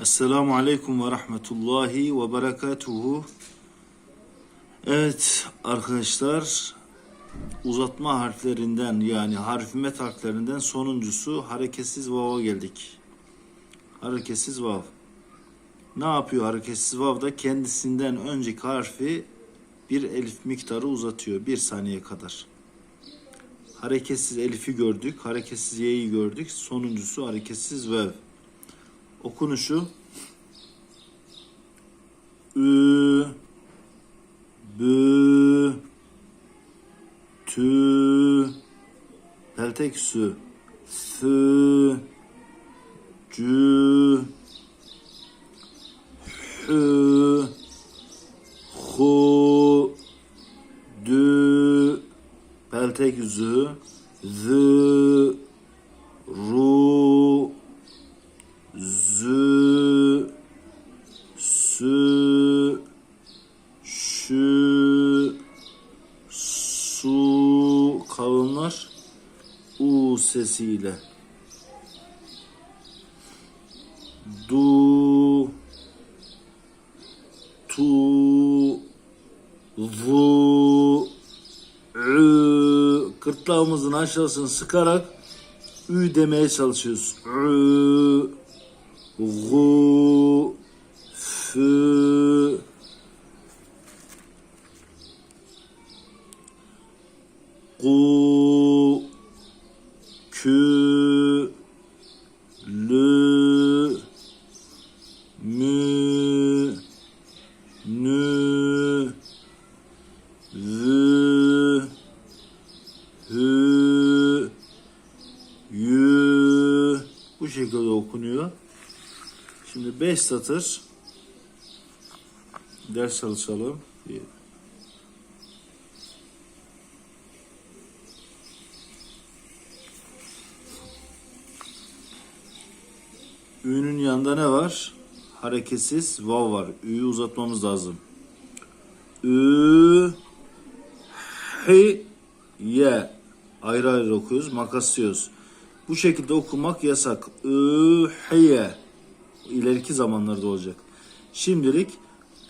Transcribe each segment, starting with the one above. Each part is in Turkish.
Esselamu Aleyküm ve Rahmetullahi ve Berekatuhu. Evet arkadaşlar uzatma harflerinden yani harfimet harflerinden sonuncusu hareketsiz vava geldik. Hareketsiz vav. Ne yapıyor hareketsiz vav da kendisinden önceki harfi bir elif miktarı uzatıyor bir saniye kadar. Hareketsiz elifi gördük, hareketsiz y'yi gördük. Sonuncusu hareketsiz vev. Okunuşu. Ü Bü Tü Peltek sü Sü Cü Hü Hu Dü Peltek zü Zü Ru Zü Sü Şü Su kavimler U sesiyle. Du Tu Vu Ü. Gırtlağımızın aşağısını sıkarak Ü demeye çalışıyoruz. Ü Gu Fü Gu Kü Lü Mü Nü Vü Hü Yü Bu şekilde okunuyor. Şimdi 5 satır ders çalışalım. Ü'nün yanında ne var? Hareketsiz vav var. Ü'yü uzatmamız lazım. Ü hi ye ayrı ayrı okuyoruz. Makaslıyoruz. Bu şekilde okumak yasak. Ü hiye ileriki zamanlarda olacak. Şimdilik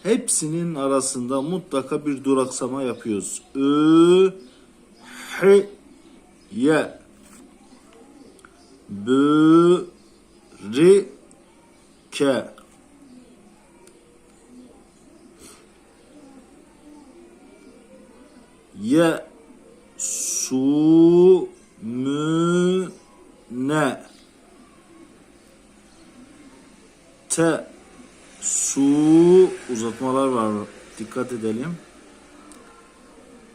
hepsinin arasında mutlaka bir duraksama yapıyoruz. Ü hi ye bü ri ke ye su mü ne te su uzatmalar var. Dikkat edelim.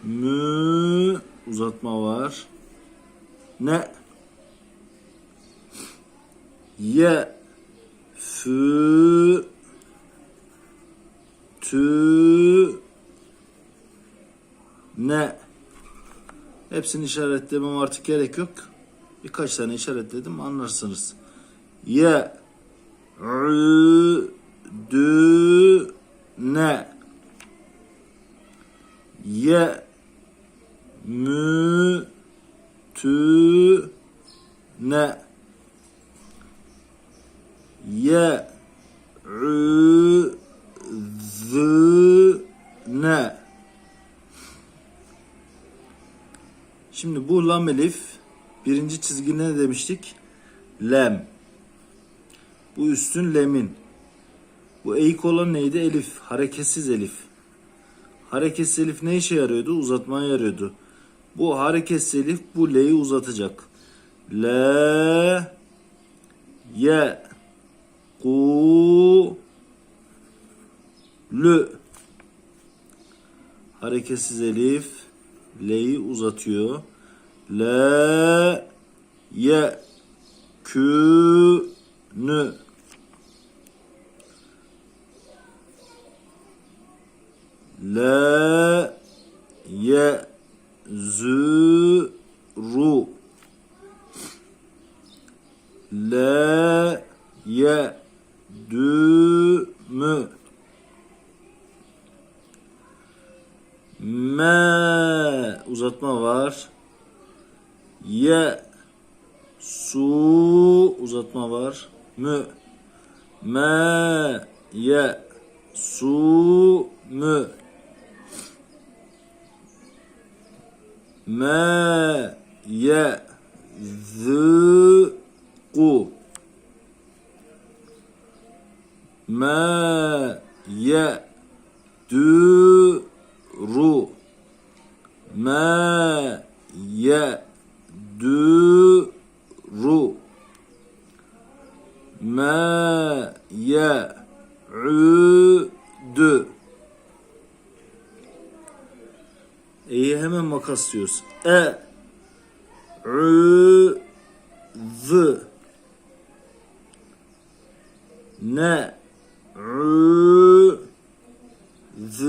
Mü uzatma var. Ne? Ye fü tü ne? Hepsini işaretlemem artık gerek yok. Birkaç tane işaretledim anlarsınız. Ye ü dü ne ye mü tü ne ye ü zü ne Şimdi bu lam elif birinci çizgi ne demiştik? Lem. Bu üstün lemin. Bu eğik olan neydi? Elif. Hareketsiz elif. Hareketsiz elif ne işe yarıyordu? Uzatmaya yarıyordu. Bu hareketsiz elif bu le'yi uzatacak. Le ye ku lü hareketsiz elif L'yi uzatıyor. Le ye kü nü Le ye zü ru Le ye dü mü Me uzatma var. Ye su uzatma var. Mü me ye su mü me ye zı ku. Me ye dü ru. Me ye dü ru. Me ye dü İyi hemen makaslıyoruz. E ü z ne? Ü z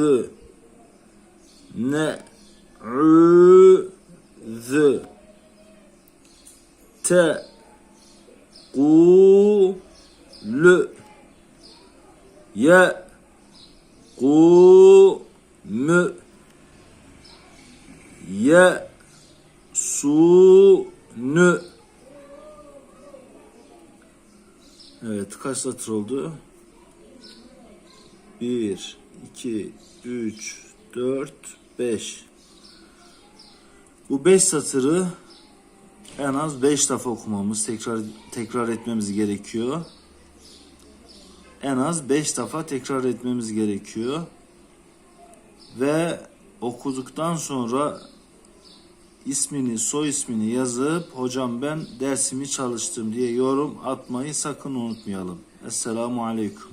ne? Ü z te ku lü. Ye ku mü ye Evet kaç satır oldu? 1 2 3 4 5 Bu 5 satırı en az 5 defa okumamız, tekrar tekrar etmemiz gerekiyor. En az 5 defa tekrar etmemiz gerekiyor. Ve okuduktan sonra ismini, soy ismini yazıp hocam ben dersimi çalıştım diye yorum atmayı sakın unutmayalım. Esselamu Aleyküm.